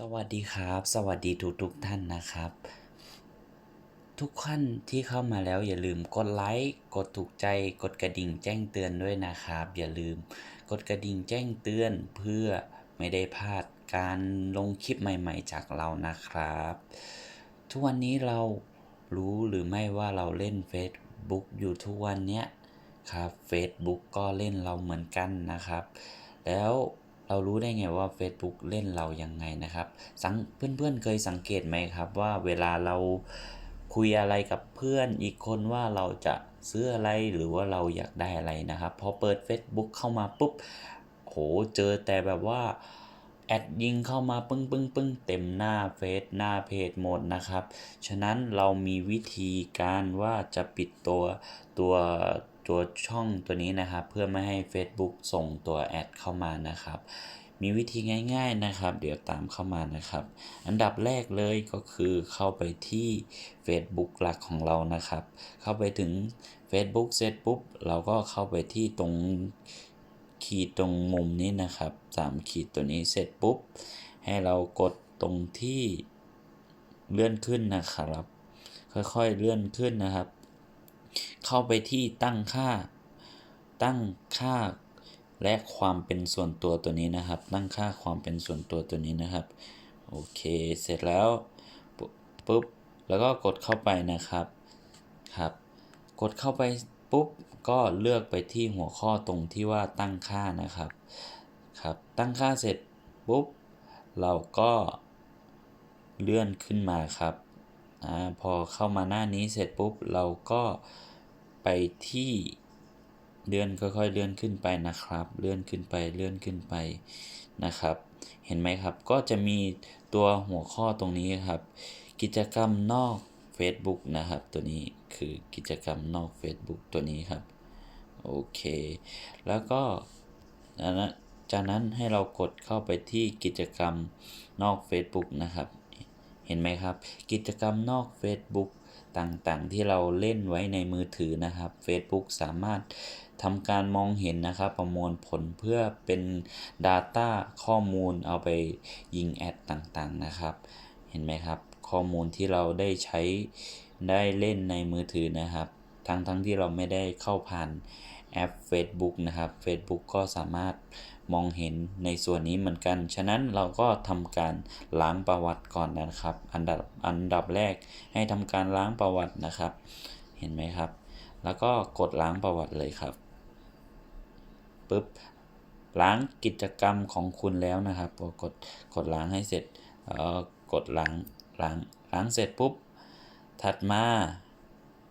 สวัสดีครับ สวัสดีทุกทุกท่านนะครับ ทุกท่านที่เข้ามาแล้วอย่าลืมกดไลค์กดถูกใจกดกระดิ่งแจ้งเตือนด้วยนะครับ อย่าลืมกดกระดิ่งแจ้งเตือนเพื่อไม่ได้พลาดการลงคลิปใหม่ ๆ จากเรานะครับ ทุกวันนี้เรารู้หรือไม่ว่าเราเล่น Facebook อยู่ทุกวันเนี้ยครับ Facebook ก็เล่นเราเหมือนกันนะครับ แล้ว เรารู้ได้ไงว่า Facebook เล่นเรายังไงนะครับสังเพื่อนๆเคยสังเกตไหมครับว่าเวลาเราคุยอะไรกับเพื่อนอีกคนว่าเราจะซื้ออะไรหรือว่าเราอยากได้อะไรนะครับ พอเปิด Facebook เข้ามาปุ๊บโหเจอแต่แบบว่าแอดยิงเข้ามาปึ้งปึ้งปึ้งเต็มหน้าเฟซหน้าเพจหมดนะครับ ฉะนั้นเรามีวิธีการว่าจะปิดตัวตัว ตัวช่องตัวนี้นะครับ เพื่อไม่ให้ Facebook ส่งตัวแอดเข้ามานะครับ มีวิธีง่าย ๆนะครับ เดี๋ยวตามเข้ามานะครับ อันดับแรกเลยก็คือเข้าไปที่ Facebook หลักของเรานะครับ เข้าไปถึง Facebook เสร็จปุ๊บ เราก็เข้าไปที่ตรงขีดตรงมุมนี้นะครับสามขีดตัวนี้เสร็จปุ๊บ ให้เรากดตรงที่เลื่อนขึ้นนะครับ ค่อยๆเลื่อนขึ้นนะครับ เข้าไปที่ตั้งค่า ตั้งค่าและความเป็นส่วนตัวตัวนี้นะครับ ตั้งค่าความเป็นส่วนตัวตัวนี้นะครับ โอเค เสร็จแล้วปุ๊บปุ๊บ แล้วก็กดเข้าไปนะครับ ครับ กดเข้าไปปุ๊บ ก็เลือกไปที่หัวข้อตรงที่ว่าตั้งค่านะครับ ครับ ตั้งค่าเสร็จปุ๊บ เราก็เลื่อนขึ้นมาครับ อ่าพอเข้ามาหน้านี้เสร็จปุ๊บเราก็ไปที่เลื่อนค่อยๆ เลื่อนขึ้นไปนะครับ เลื่อนขึ้นไปเลื่อนขึ้นไปนะครับ เห็นไหมครับก็จะมีตัวหัวข้อตรงนี้ครับ กิจกรรมนอก Facebook นะครับ ตัวนี้คือกิจกรรมนอก Facebook ตัวนี้ครับโอเค แล้วก็จากนั้นให้เรากดเข้าไปที่กิจกรรมนอก Facebook นะครับ เห็นไหมครับ กิจกรรมนอก Facebook ต่างๆ ที่เราเล่นไว้ในมือถือนะครับ Facebook สามารถทำการมองเห็นนะครับ ประมวลผลเพื่อเป็น Data ข้อมูลเอาไปยิงแอดต่างๆนะครับ เห็นไหมครับ ข้อมูลที่เราได้ใช้ได้เล่นในมือถือนะครับ ทั้งๆทที่เราไม่ได้เข้าผ่าน แอป Facebook นะครับ Facebook ก็สามารถมองเห็นในส่วนนี้เหมือนกัน ฉะนั้นเราก็ทำการล้างประวัติก่อนนะครับ อันดับอันดับแรกให้ทำการล้างประวัตินะครับ เห็นไหมครับ แล้วก็กดล้างประวัติเลยครับปุ๊บล้างกิจกรรมของคุณแล้วนะครับพอกดกดล้างให้เสร็จแล้วกดล้างล้างล้างเสร็จปุ๊บ ถัดมา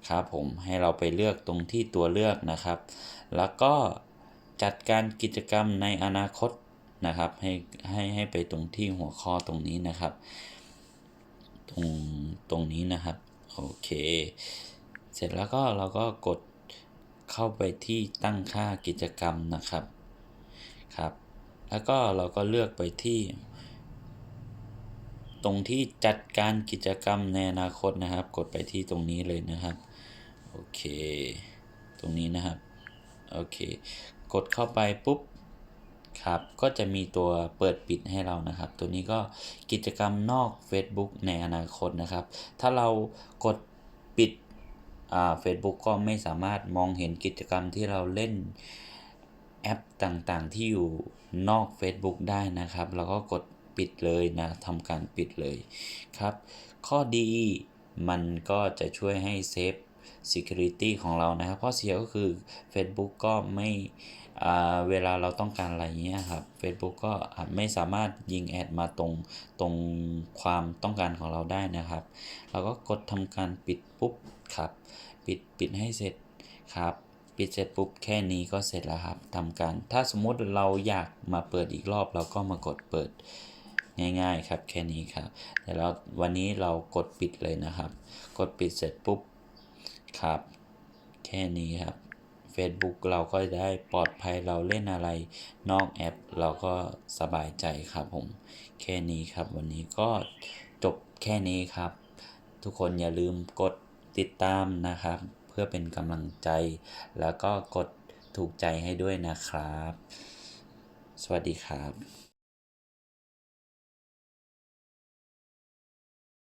ครับผมให้เราไปเลือกตรงที่ตัวเลือกนะครับ แล้วก็จัดการกิจกรรมในอนาคตนะครับ ให้ให้ให้ไปตรงที่หัวข้อตรงนี้นะครับ ตรงตรงนี้นะครับโอเค เสร็จแล้วก็เราก็กดเข้าไปที่ตั้งค่ากิจกรรมนะครับครับ แล้วก็เราก็เลือกไปที่ ตรงที่จัดการกิจกรรมในอนาคตนะครับ กดไปที่ตรงนี้เลยนะครับ โอเค ตรงนี้นะครับ โอเค กดเข้าไปปุ๊บ ครับ ก็จะมีตัวเปิดปิดให้เรานะครับ ตัวนี้ก็กิจกรรมนอก Facebook ในอนาคตนะครับ ถ้าเรากดปิดอ่า Facebook ก็ไม่สามารถมองเห็นกิจกรรมที่เราเล่นแอปต่างๆ ที่อยู่นอก Facebook ได้นะครับเราก็กดปิดเลยนะทำการปิดเลยครับ ข้อดีมันก็จะช่วยให้เซฟ Security ของเรานะครับข้อเสียก็คือ Facebook ก็ไม่อ่าเวลาเราต้องการอะไรเงี้ยครับ Facebook ก็อาจไม่สามารถยิงแอดมาตรงตรงความต้องการของเราได้นะครับ เราก็กดทำการปิดปุ๊บครับ ปิดปิดให้เสร็จครับปิดเสร็จปุ๊บแค่นี้ก็เสร็จแล้วครับทำการ ถ้าสมมติเราอยากมาเปิดอีกรอบเราก็มากดเปิดง่ายๆครับแค่นี้ครับแต่แล้ววันนี้เรากดปิดเลยนะครับ กดปิดเสร็จปุ๊บ ครับ แค่นี้ครับ Facebook เราก็ได้ปลอดภัยเราเล่นอะไร นอกแอปเราก็สบายใจครับผม แค่นี้ครับวันนี้ก็จบแค่นี้ครับ ทุกคนอย่าลืมกดติดตามนะครับ เพื่อเป็นกำลังใจ แล้วก็กดถูกใจให้ด้วยนะครับ สวัสดีครับ